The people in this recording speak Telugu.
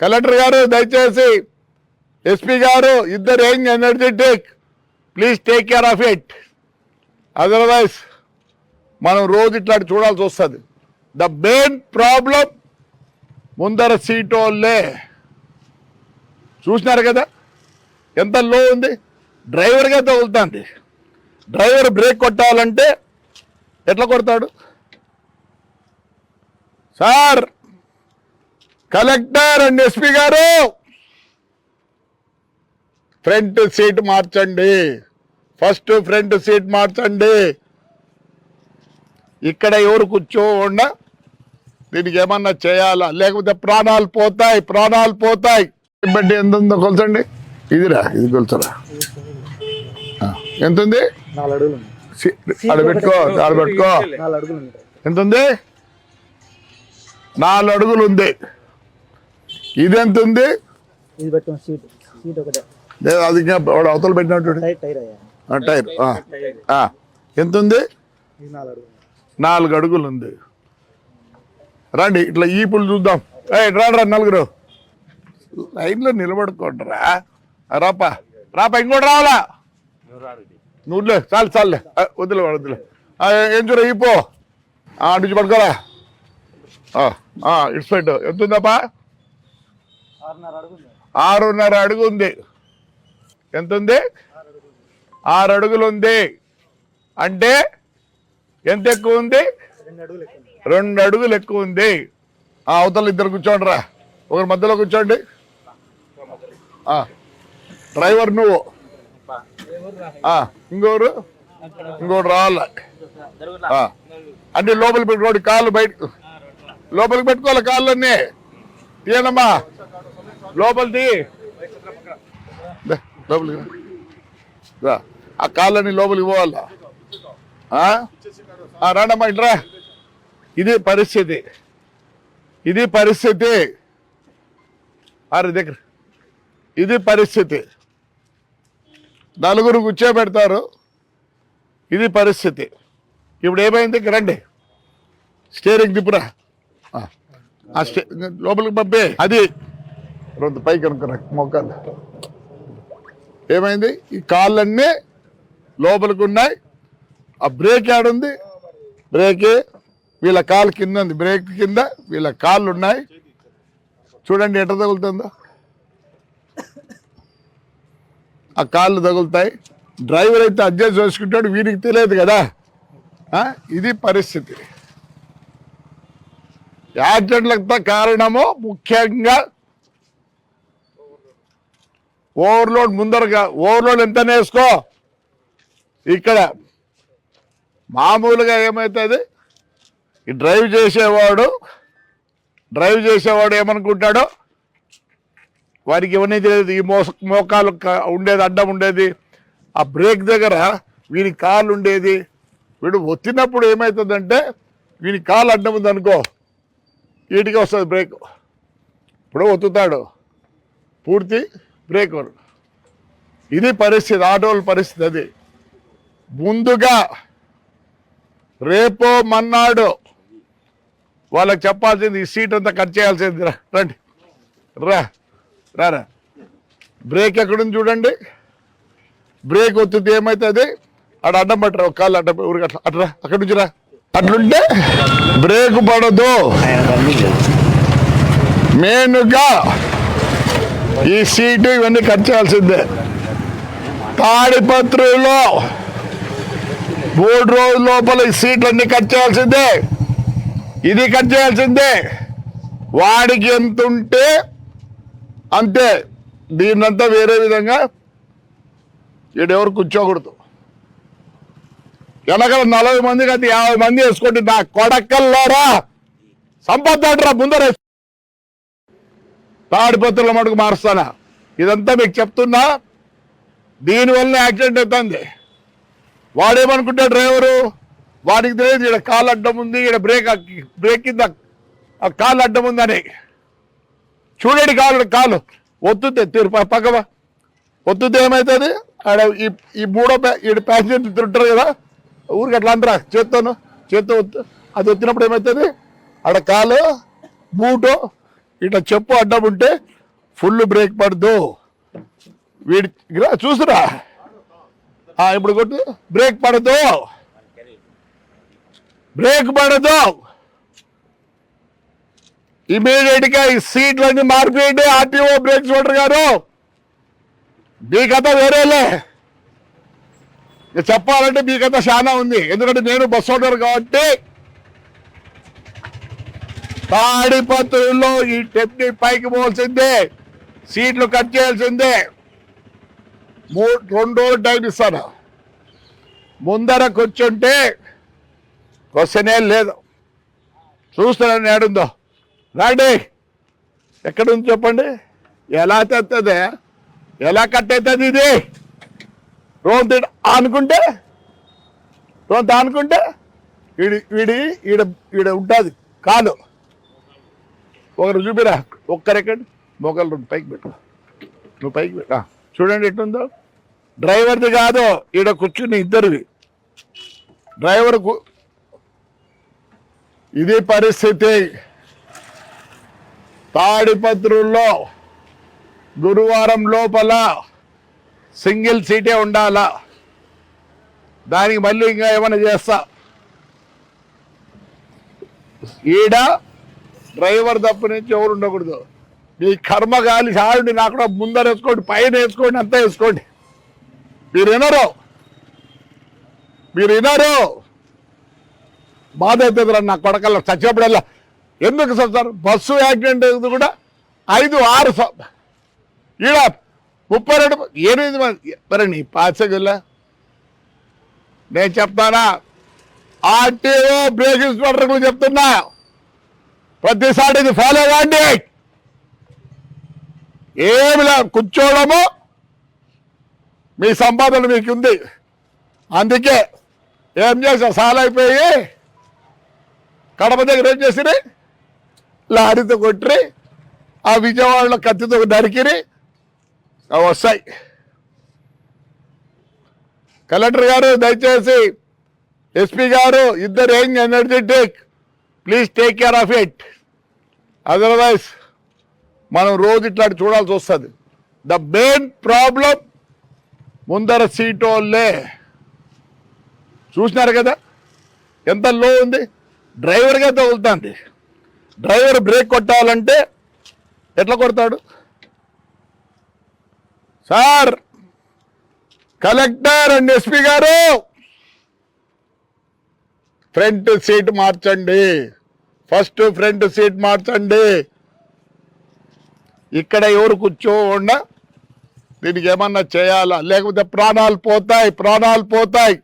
కలెక్టర్ గారు దయచేసి ఎస్పీ గారు ఇద్దరు young energetic please take care of it. Otherwise మనం రోజు ఇట్లా చూడాల్సి వస్తుంది. ద మెయిన్ ప్రాబ్లం ముందర సీటోళ్ళే చూసినారు కదా? ఎంత లో ఉంది? డ్రైవర్గా తగులుతుంది. డ్రైవర్ బ్రేక్ కొట్టాలంటే ఎట్లా కొడతాడు? సార్! కలెక్టర్ అండ్ ఎస్పీ గారు ఫ్రంట్ సీట్ మార్చండి. ఫస్ట్ ఫ్రంట్ సీట్ మార్చండి. ఇక్కడ ఎవరు కూర్చోకుండా దీనికి ఏమన్నా చేయాలా? లేకపోతే ప్రాణాలు పోతాయి ప్రాణాలు పోతాయి. బట్టి ఎంత ఉందో కొలచండి. ఇదిరా ఇది కొలుచరా. ఎంత ఉంది పెట్టుకో ఆడ పెట్టుకో. ఎంత ఉంది నాలుగు అడుగులు ఉంది. ఇది ఎంత ఉంది ఇది పెట్టుకున్న సీట్ సీట్ ఒకటే. లేదు అది ఇంకా వాడు అవతల పెట్టినట్టు టైర్ అయ్యా. ఎంత ఉంది నాలుగు అడుగులు. ఉంది రండి ఇట్లా ఈపులు చూద్దాం. ఏ రారా నలుగురు. లైన్లో నిలబడుకోండిరా. రాపా రాపా ఇంకోటి రావాలా? నువ్వులే చాలు చాలులే. వద్దులే ఆ, ఏం చూడ ఈపో నుంచి పడుకోరా ఇట్స్ పెట్టు ఎంత ఉందప్పా ఆరున్నర అడుగు ఉంది ఎంత ఉంది ఆరు అడుగులు ఉంది అంటే ఎంత ఎక్కువ ఉంది రెండు అడుగులు ఎక్కువ ఉంది ఆ అవతల ఇద్దరు కూర్చోండి రా. ఒకరి మధ్యలో కూర్చోండి. డ్రైవర్ నువ్వు. ఇంకోరు? ఇంకోటి రావాల. అంటే లోపలికి పెట్టుకోండి కాళ్ళు బయట లోపలికి పెట్టుకోవాలి కాళ్ళన్నీ. తీయనమ్మా లోపలిది. లోపలికి రా. ఆ కాళ్ళని లోపలికి పోవాలా? ఆ? రాండమ్మా ఇట్రా ఇది పరిస్థితి. ఇది పరిస్థితి. అరే దగ్గర. ఇది పరిస్థితి. నలుగురు కూర్చోబెడతారు. ఇది పరిస్థితి. ఇప్పుడు ఏమైంది? ఇక్కడ రండి. స్టేరింగ్ దిప్పురా ఆ స్టే లోపలికి పంపే. అది రెండు పైకి అనుకున్నా మొక్కలు ఏమైంది? ఈ కాళ్ళన్నీ లోపలికి ఉన్నాయి. ఆ బ్రేక్ ఆడుంది బ్రేకే. వీళ్ళ కాలు కింద ఉంది. బ్రేక్ కింద వీళ్ళ కాళ్ళు ఉన్నాయి. చూడండి ఎట్ట తగులుతుందో. ఆ కాళ్ళు తగులుతాయి. డ్రైవర్ అయితే అడ్జస్ట్ చేసుకుంటాడు. వీరికి తెలియదు కదా. ఇది పరిస్థితి. యాక్సిడెంట్లకు కారణము ముఖ్యంగా ఓవర్లోడ్ ముందరగా ఓవర్లోడ్ ఎంత వేసుకో. ఇక్కడ మామూలుగా ఏమవుతుంది ఈ డ్రైవ్ చేసేవాడు డ్రైవ్ చేసేవాడు ఏమనుకుంటాడో? వారికి ఇవన్నీ తెలియదు ఈ మోస మోకాలు ఉండేది అడ్డం ఉండేది. ఆ బ్రేక్ దగ్గర వీని కాలు ఉండేది. వీడు ఒత్తినప్పుడు ఏమవుతుందంటే వీని కాలు అడ్డం ఉంది అనుకో వీటికి వస్తుంది బ్రేక్. ఇప్పుడు ఒత్తుతాడు. పూర్తి బ్రేక్ ఇది పరిస్థితి ఆటోల పరిస్థితి అది. ముందుగా రేపో మన్నాడు వాళ్ళకి చెప్పాల్సింది ఈ సీట్ అంతా కట్ చేయాల్సింది. రా రండి. రా రారా బ్రేక్ ఎక్కడుంది చూడండి. బ్రేక్ ఒత్తితే ఏమవుతుంది అక్కడ అడ్డం పట్టరా ఒక కాళ్ళు అడ్డం ఊరికి అట్లా అట్రా అక్కడి నుంచి రా. అట్లుంటే బ్రేక్ పడదు. మెయిన్గా ఈ సీటు ఇవన్నీ కట్ చేయాల్సిందే. తాడిపత్రులో మూడు రోజుల లోపల ఈ సీట్లన్నీ కట్ చేయాల్సిందే. ఇది కట్ చేయాల్సిందే. వాడికి ఎంత ఉంటే అంతే. దీన్నంతా వేరే విధంగా ఈడెవరు కూర్చోకూడదు. వెనకాల నలభై మంది కాదు యాభై మంది వేసుకోండి నా కొడకల్లారా. సంపద్దాడరా ముందర తాడిపత్రుల మటుకు మారుస్తానా? ఇదంతా మీకు చెప్తున్నా. దీనివల్ల యాక్సిడెంట్ అవుతుంది. వాడేమనుకుంటా డ్రైవరు వాడికి తెలియదు ఇక్కడ కాలు అడ్డం ఉంది ఇక్కడ బ్రేక్ బ్రేక్ కింద ఆ కాలు అడ్డం ఉందని. చూడండి కాలు కాలు. ఒత్తుతే తీరు పక్కవా. ఒత్తుతే ఏమవుతుంది ఆడ ఈ ఈ మూడో ప్యా ఈ ప్యాసింజర్ తింటారు కదా. ఊరికి అట్లా అంటారా చేత్తోను చేత్తో అది వచ్చినప్పుడు ఏమవుతుంది ఆడ కాలు బూటు ఇట్లా చెప్పు అడ్డం ఉంటే ఫుల్ బ్రేక్ పడదు. వీడి చూసురా ఇప్పుడు కొట్టు. బ్రేక్ పడదు. బ్రేక్ పడదు. ఇమీడియట్గా ఈ సీట్లన్నీ మార్పేయండి. ఆర్టీఓ బ్రేక్ చూడరు గారు. మీ కథ వేరేలే. చెప్పాలంటే మీ కథ చాలా ఉంది. ఎందుకంటే నేను బస్ ఓనర్ కాబట్టి తాడిపత్రుల్లో ఈ టెప్ని పైకి పోవాల్సిందే సీట్లు కట్ చేయాల్సిందే. మూ రెండు రోజులు టైం ఇస్తాను. ముందర కూర్చుంటే క్వశ్చనే లేదు. చూస్తున్నాను ఏడుందో రాండి. ఎక్కడుంది చెప్పండి? ఎలా తెస్తుంది ఎలా కట్ అవుతుంది ఇది? రోన్ అనుకుంటే రోన్ అనుకుంటే వీడి వీడి ఈడ ఈడ ఉంటుంది. కాదు ఒకరు చూపిరా. ఒక్క రెకండ్ మొగలు రెండు. పైకి పెట్టు. నువ్వు పైకి పెట్టా. చూడండి ఎట్టుందో డ్రైవర్ది కాదు. ఈడ కూర్చుని ఇద్దరివి డ్రైవర్ ఇది పరిస్థితి. తాడిపత్రుల్లో గురువారం లోపల సింగిల్ సీటే ఉండాలా? దానికి మళ్ళీ ఇంకా ఏమైనా చేస్తా? ఈడ డ్రైవర్ తప్ప నుంచి ఎవరు ఉండకూడదు. మీ కర్మ గాలి సాయండి నాకు కూడా ముందర వేసుకోండి పైన వేసుకోండి అంతా వేసుకోండి. మీరు వినరు. మీరు వినరు. బాధ అవుతుంది రా నా కొడకల్లా చచ్చినప్పుడల్లా. ఎందుకు సార్ బస్సు యాక్సిడెంట్ అయింది కూడా ఐదు ఆరు ఈడ ముప్పై రెండు ఎనిమిది మంది. మరి నీ పాసగల్లా? నేను చెప్తానా? ఆర్టీఓ బ్రేక్ ఇన్స్పెక్టర్లు చెప్తున్నా. ప్రతిసారి ఇది ఫాలో కాండి ఏమి కూర్చోవడము మీ సంపాదన మీకు ఉంది అందుకే ఏం చేసా సాలైపోయి కడప దగ్గర ఏం చేసిరి? లారీతో కొట్టిరి. ఆ విజయవాడలో కత్తితో నరికిరి. అవి వస్తాయి. కలెక్టర్ గారు దయచేసి ఎస్పీ గారు ఇద్దరు ఏం energetic? Please take care of it. Otherwise మనం రోజు ఇట్లా చూడాల్సి వస్తుంది. ద మెయిన్ ప్రాబ్లం ముందర సీటోళ్ళే చూసినారు కదా? ఎంత లో ఉంది? డ్రైవర్గా తగులుతుంది. డ్రైవర్ బ్రేక్ కొట్టాలంటే ఎట్లా కొడతాడు? సార్ కలెక్టర్ అండ్ ఎస్పీ గారు ఫ్రంట్ సీట్ మార్చండి. ఫస్ట్ ఫ్రంట్ సీట్ మార్చండి. ఇక్కడ ఎవరు కూర్చోకుండా దీనికి ఏమన్నా చేయాలా? లేకపోతే ప్రాణాలు పోతాయి ప్రాణాలు పోతాయి.